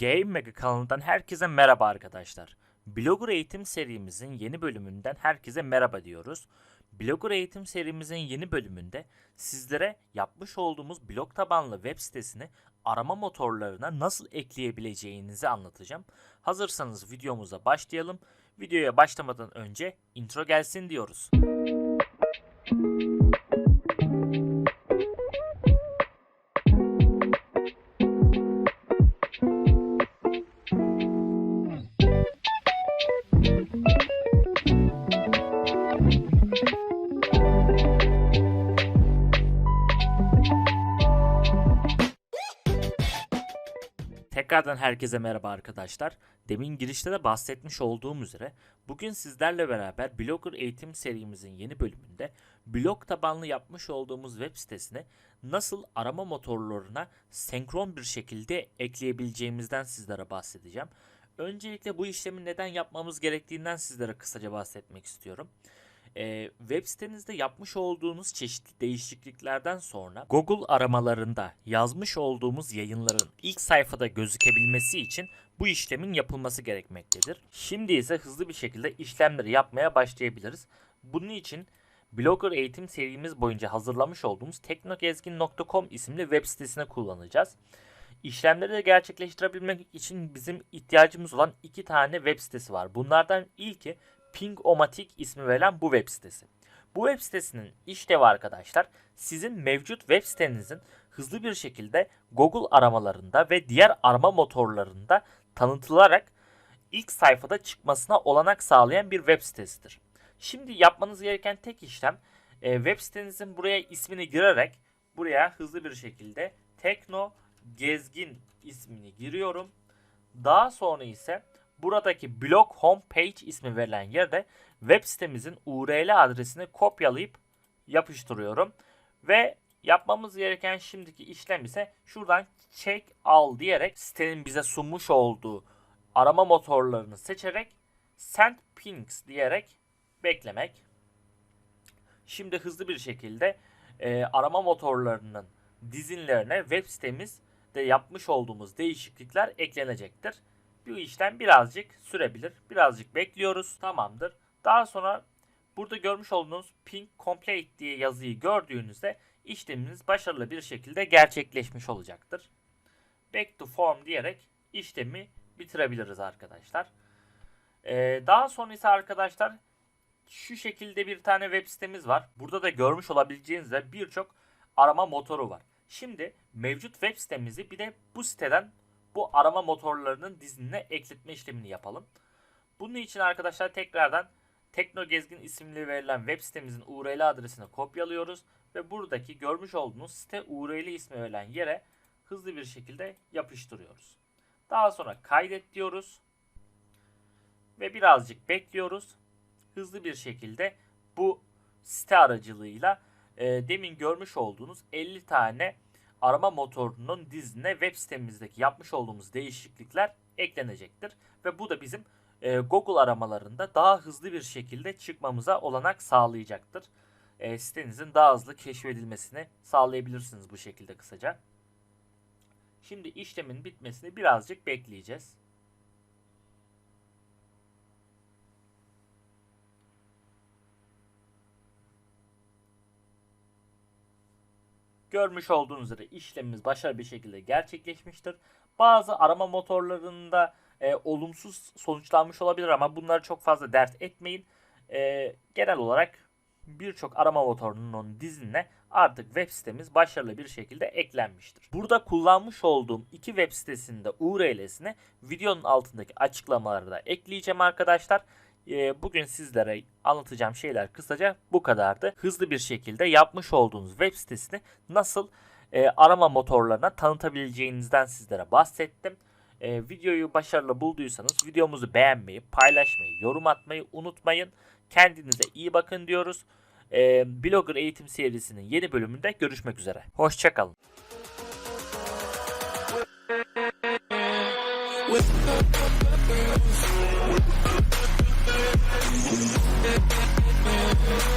Game Mega kanalından herkese merhaba arkadaşlar. Blogger eğitim serimizin yeni bölümünden herkese merhaba diyoruz. Blogger eğitim serimizin yeni bölümünde sizlere yapmış olduğumuz blog tabanlı web sitesini arama motorlarına nasıl ekleyebileceğinizi anlatacağım. Hazırsanız videomuza başlayalım. Videoya başlamadan önce intro gelsin diyoruz. Tekrardan herkese merhaba arkadaşlar. Demin girişte de bahsetmiş olduğum üzere bugün sizlerle beraber Blogger eğitim serimizin yeni bölümünde blog tabanlı yapmış olduğumuz web sitesine nasıl arama motorlarına senkron bir şekilde ekleyebileceğimizden sizlere bahsedeceğim. Öncelikle bu işlemi neden yapmamız gerektiğinden sizlere kısaca bahsetmek istiyorum. Ee, web sitenizde yapmış olduğunuz çeşitli değişikliklerden sonra Google aramalarında yazmış olduğumuz yayınların ilk sayfada gözükebilmesi için bu işlemin yapılması gerekmektedir. Şimdi ise hızlı bir şekilde işlemleri yapmaya başlayabiliriz. Bunun için Blogger eğitim serimiz boyunca hazırlamış olduğumuz teknogezgin.com isimli web sitesini kullanacağız. İşlemleri de gerçekleştirebilmek için bizim ihtiyacımız olan iki tane web sitesi var. Bunlardan ilki Pingomatic ismi verilen bu web sitesi. Bu web sitesinin işlevi arkadaşlar sizin mevcut web sitenizin hızlı bir şekilde Google aramalarında ve diğer arama motorlarında tanıtılarak ilk sayfada çıkmasına olanak sağlayan bir web sitesidir. Şimdi yapmanız gereken tek işlem e, web sitenizin buraya ismini girerek buraya hızlı bir şekilde Tekno Gezgin ismini giriyorum. Daha sonra ise buradaki blog homepage ismi verilen yerde web sitemizin URL adresini kopyalayıp yapıştırıyorum. Ve yapmamız gereken şimdiki işlem ise şuradan check al diyerek sitenin bize sunmuş olduğu arama motorlarını seçerek send pings diyerek beklemek. Şimdi hızlı bir şekilde e, arama motorlarının dizinlerine web sitemizde yapmış olduğumuz değişiklikler eklenecektir. Bu işlem birazcık sürebilir. Birazcık bekliyoruz. Tamamdır. Daha sonra burada görmüş olduğunuz ping complete diye yazıyı gördüğünüzde işleminiz başarılı bir şekilde gerçekleşmiş olacaktır. Back to form diyerek işlemi bitirebiliriz arkadaşlar. Ee, daha sonra ise arkadaşlar şu şekilde bir tane web sitemiz var. Burada da görmüş olabileceğiniz birçok arama motoru var. Şimdi mevcut web sitemizi bir de bu siteden bu arama motorlarının dizinine ekletme işlemini yapalım. Bunun için arkadaşlar tekrardan Teknogezgin isimli verilen web sitemizin URL adresini kopyalıyoruz ve buradaki görmüş olduğunuz site URL ismi verilen yere hızlı bir şekilde yapıştırıyoruz. Daha sonra kaydet diyoruz ve birazcık bekliyoruz. Hızlı bir şekilde bu site aracılığıyla e, demin görmüş olduğunuz 50 tane arama motorunun dizine web sitemizdeki yapmış olduğumuz değişiklikler eklenecektir. Ve bu da bizim e, Google aramalarında daha hızlı bir şekilde çıkmamıza olanak sağlayacaktır. E, sitenizin daha hızlı keşfedilmesini sağlayabilirsiniz bu şekilde kısaca. Şimdi işlemin bitmesini birazcık bekleyeceğiz. Görmüş olduğunuz üzere işlemimiz başarılı bir şekilde gerçekleşmiştir. Bazı arama motorlarında e, olumsuz sonuçlanmış olabilir ama bunları çok fazla dert etmeyin. E, genel olarak birçok arama motorunun dizinine artık web sitemiz başarılı bir şekilde eklenmiştir. Burada kullanmış olduğum iki web sitesinde URL'sini videonun altındaki açıklamalarda ekleyeceğim arkadaşlar. E, bugün sizlere anlatacağım şeyler kısaca bu kadardı. Hızlı bir şekilde yapmış olduğunuz web sitesini nasıl e, arama motorlarına tanıtabileceğinizden sizlere bahsettim. E, videoyu başarılı bulduysanız videomuzu beğenmeyi, paylaşmayı, yorum atmayı unutmayın. Kendinize iyi bakın diyoruz. E, Blogger eğitim serisinin yeni bölümünde görüşmek üzere. Hoşçakalın. With Thank you.